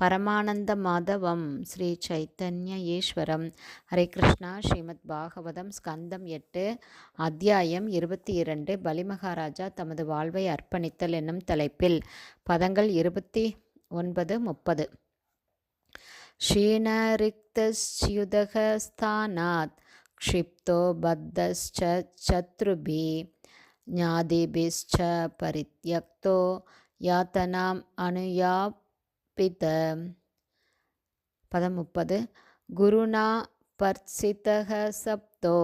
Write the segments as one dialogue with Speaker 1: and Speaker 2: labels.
Speaker 1: பரமானந்த மாதவம் ஸ்ரீ சைத்தன்ய ஈஸ்வரம் ஹரே கிருஷ்ணா ஸ்ரீமத் பாகவதம் ஸ்கந்தம் எட்டு அத்தியாயம் இருபத்தி இரண்டு பலிமகாராஜா தமது வாழ்வை அர்ப்பணித்தல் என்னும் தலைப்பில் பதங்கள் இருபத்தி ஒன்பது முப்பது क्षीणरिक्तस्युदः स्थानात् क्षिप्तो बद्धश्च शत्रुभिः ज्ञादिभिश्च परित्यक्तो यातनाम् பித பதம் முப்பது. குருணா பர்சித்தக சப்தோ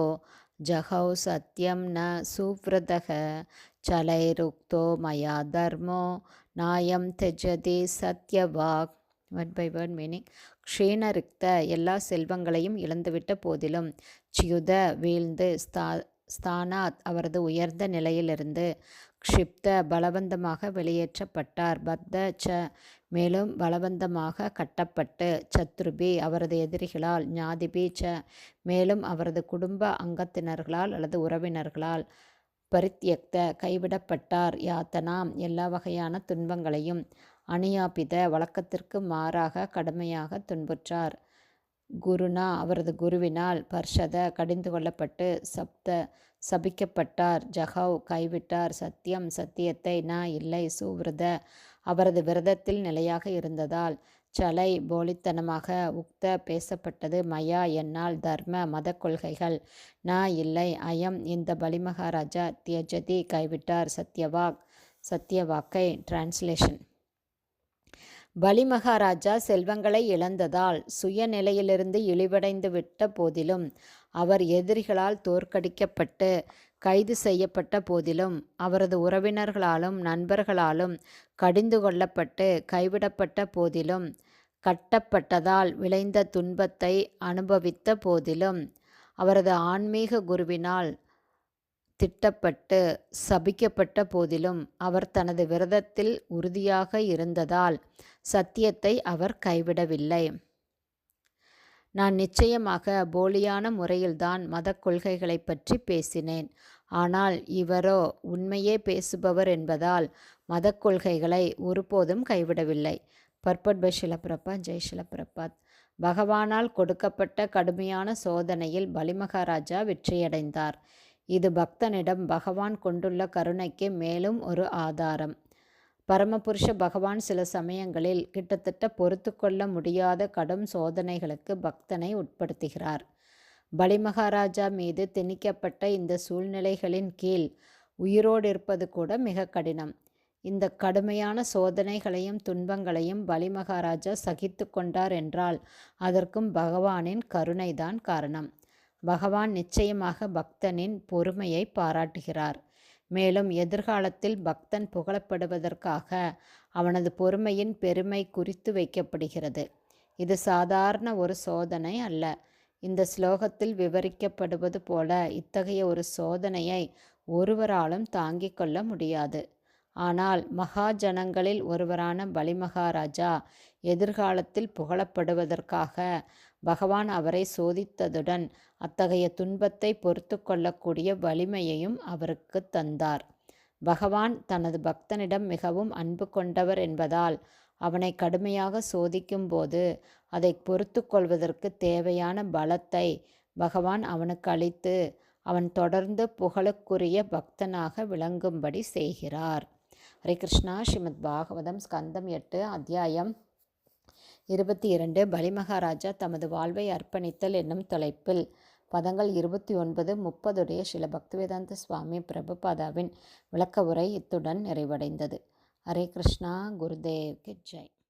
Speaker 1: ஜஹௌ சத்யம் ந சுவிரதக சலைருக்தோ மயா தர்மோ நாயம் தெஜதி சத்யவாக். ஒன் பை ஒன் மீனிங் க்ஷீணரிக்த எல்லா செல்வங்களையும் இழந்துவிட்ட போதிலும் சியுத வீழ்ந்து ஸ்தா ஸ்தானாத் அவரது உயர்ந்த நிலையிலிருந்து க்ஷிப்த பலவந்தமாக வெளியேற்றப்பட்டார். பத்த ச மேலும் பலவந்தமாக கட்டப்பட்டு சத்ருபி அவரது எதிரிகளால் ஞாதிபி ச மேலும் அவரது குடும்ப அங்கத்தினர்களால் அல்லது உறவினர்களால் பரித்தியக்த கைவிடப்பட்டார். யாத்தனாம் எல்லா வகையான துன்பங்களையும் அணியாபித வழக்கத்திற்கு மாறாக கடுமையாக துன்புற்றார். குருனா அவரது குருவினால் பர்ஷத கடிந்து கொள்ளப்பட்டு சப்த சபிக்கப்பட்டார். ஜஹவ் கைவிட்டார். சத்தியம் சத்தியத்தை நா இல்லை சுவிரத. அவரது விரதத்தில் நிலையாக இருந்ததால் சலை போலித்தனமாக உக்த பேசப்பட்டது. மயா என்னால் தர்ம மத கொள்கைகள். நா இல்லை அயம் இந்த பலிமகாராஜா தியஜதி கைவிட்டார். சத்யவாக் சத்யவாக்கை டிரான்ஸ்லேஷன் பலிமகாராஜா செல்வங்களை இழந்ததால் சுயநிலையிலிருந்து இழிவடைந்து விட்ட போதிலும் அவர் எதிரிகளால் தோற்கடிக்கப்பட்டு கைது செய்யப்பட்ட போதிலும் அவரது உறவினர்களாலும் நண்பர்களாலும் கடிந்து கொள்ளப்பட்டு கைவிடப்பட்ட போதிலும் கட்டப்பட்டதால் விளைந்த துன்பத்தை அனுபவித்த போதிலும் அவரது ஆன்மீக குருவினால் திட்டப்பட்டு சபிக்கப்பட்ட போதிலும் அவர் தனது விரதத்தில் உறுதியாக இருந்ததால் சத்தியத்தை அவர் கைவிடவில்லை. நான் நிச்சயமாக போலியான முறையில்தான் மத கொள்கைகளை பற்றி பேசினேன். ஆனால் இவரோ உண்மையே பேசுபவர் என்பதால் மத கொள்கைகளை ஒருபோதும் கைவிடவில்லை. பர்பட் பை ஜெய் ஷிலப்பிரபாத். பகவானால் கொடுக்கப்பட்ட கடுமையான சோதனையில் பலிமகாராஜா வெற்றியடைந்தார். இது பக்தனிடம் பகவான் கொண்டுள்ள கருணைக்கு மேலும் ஒரு ஆதாரம். பரமபுருஷ பகவான் சில சமயங்களில் கிட்டத்தட்ட பொறுத்து கொள்ள முடியாத கடும் சோதனைகளுக்கு பக்தனை உட்படுத்துகிறார். பலிமகாராஜா மீது திணிக்கப்பட்ட இந்த சூழ்நிலைகளின் கீழ் உயிரோடு இருப்பது கூட மிக கடினம். இந்த கடுமையான சோதனைகளையும் துன்பங்களையும் பலிமகாராஜா சகித்து கொண்டார் என்றால் அதற்கும் பகவானின் கருணைதான் காரணம். பகவான் நிச்சயமாக பக்தனின் பொறுமையை பாராட்டுகிறார். மேலும் எதிர்காலத்தில் பக்தன் புகழப்படுவதற்காக அவனது பொறுமையின் பெருமை குறித்து வைக்கப்படுகிறது. இது சாதாரண ஒரு சோதனை அல்ல. இந்த ஸ்லோகத்தில் விவரிக்கப்படுவது போல இத்தகைய ஒரு சோதனையை ஒருவராலும் தாங்கிக் கொள்ள முடியாது. ஆனால் மகாஜனங்களில் ஒருவரான பலிமகாராஜா எதிர்காலத்தில் புகழப்படுவதற்காக பகவான் அவரை சோதித்ததுடன் அத்தகைய துன்பத்தை பொறுத்து கொள்ளக்கூடிய வலிமையையும் அவருக்கு தந்தார். பகவான் தனது பக்தனிடம் மிகவும் அன்பு கொண்டவர் என்பதால் அவனை கடுமையாக சோதிக்கும்போது அதை பொறுத்து கொள்வதற்கு தேவையான பலத்தை பகவான் அவனுக்கு அளித்து அவன் தொடர்ந்து புகழுக்குரிய பக்தனாக விளங்கும்படி செய்கிறார். ஹரே கிருஷ்ணா. ஸ்ரீமத் பாகவதம் ஸ்கந்தம் எட்டு அத்தியாயம் இருபத்தி இரண்டு. பலிமகாராஜா தமது வாழ்வை அர்ப்பணித்தல் என்னும் தலைப்பில் பதங்கள் இருபத்தி ஒன்பது முப்பதுடைய சில பக்திவேதாந்த சுவாமி பிரபுபாதாவின் விளக்க உரை இத்துடன் நிறைவடைந்தது. ஹரே கிருஷ்ணா. குருதேவ் ஜெய்.